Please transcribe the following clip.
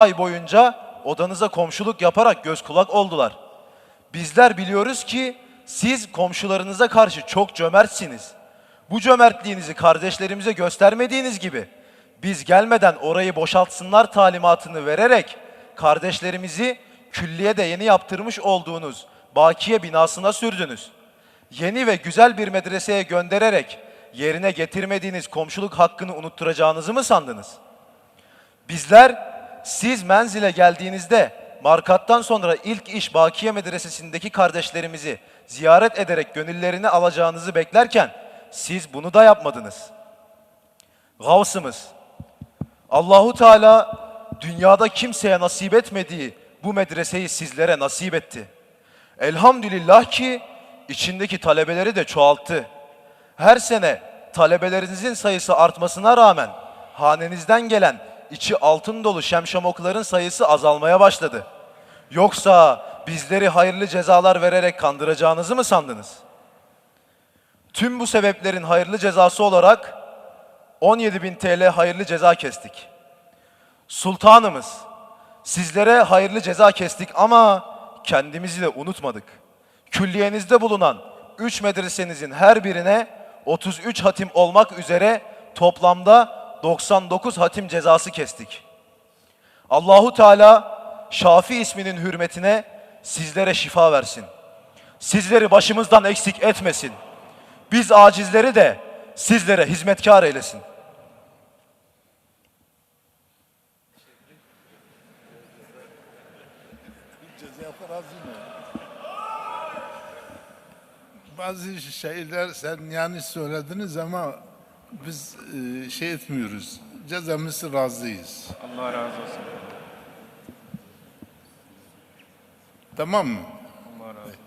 ay boyunca odanıza komşuluk yaparak göz kulak oldular. Bizler biliyoruz ki siz komşularınıza karşı çok cömertsiniz. Bu cömertliğinizi kardeşlerimize göstermediğiniz gibi biz gelmeden orayı boşaltsınlar talimatını vererek kardeşlerimizi külliyede yeni yaptırmış olduğunuz Bakiye binasına sürdünüz. Yeni ve güzel bir medreseye göndererek yerine getirmediğiniz komşuluk hakkını unutturacağınızı mı sandınız? Bizler siz menzile geldiğinizde markattan sonra ilk iş Bakiye Medresesi'ndeki kardeşlerimizi ziyaret ederek gönüllerini alacağınızı beklerken siz bunu da yapmadınız. Gavsımız Allahu Teala dünyada kimseye nasip etmediği bu medreseyi sizlere nasip etti. Elhamdülillah ki içindeki talebeleri de çoğalttı. Her sene talebelerinizin sayısı artmasına rağmen hanenizden gelen içi altın dolu şemşamokların sayısı azalmaya başladı. Yoksa bizleri hayırlı cezalar vererek kandıracağınızı mı sandınız? Tüm bu sebeplerin hayırlı cezası olarak 17.000 TL hayırlı ceza kestik. Sultanımız, sizlere hayırlı ceza kestik ama kendimizi de unutmadık. Külliyenizde bulunan 3 medresenizin her birine 33 hatim olmak üzere toplamda 99 hatim cezası kestik. Allahu Teala Şafi isminin hürmetine sizlere şifa versin. Sizleri başımızdan eksik etmesin. Biz acizleri de sizlere hizmetkar eylesin. Bazı şeyler sen yanlış söylediniz ama biz e, şey etmiyoruz. Cezamızı razıyız. Allah razı olsun. Tamam mı? Allah razı olsun.